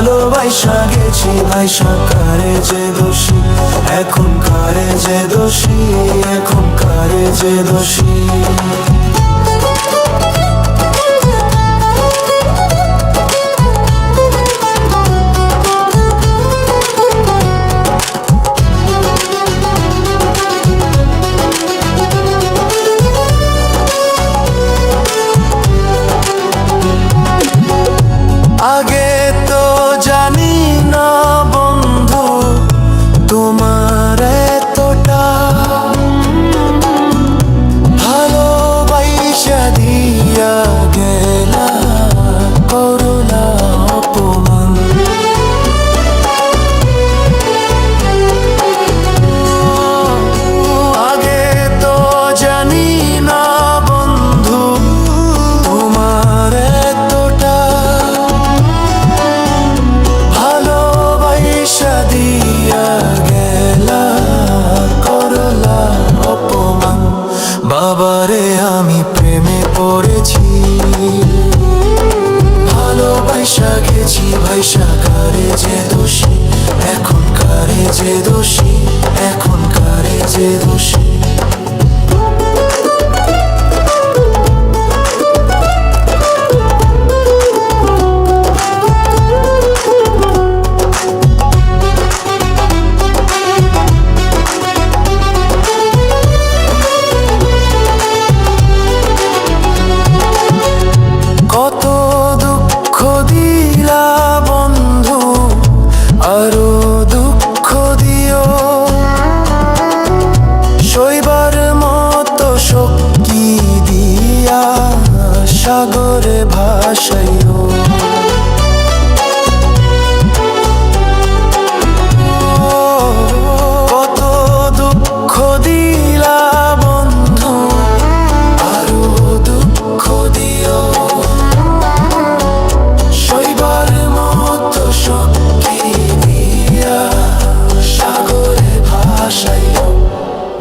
ভালোবাসা গেছি ভাইসা কারে যে দোষী? এখন কারে যে দোষী? এখন কারে যে দোষী? বাবারে আমি প্রেমে পড়েছি। ভালো ভালোবাসা গেছি ভাইসা কারে যে দোষী? এখন কারে যে দোষী? এখন কারে যে দোষী?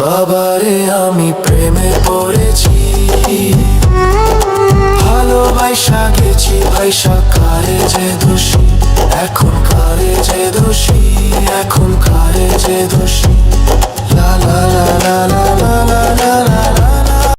বাবারে, আমি প্রেমে পড়েছি। ভালোবাসা গেছি ভাইসা কারে যে দোষী এখন কারে যে দোষী এখন কারে যে দোষী। লা লা লা লা।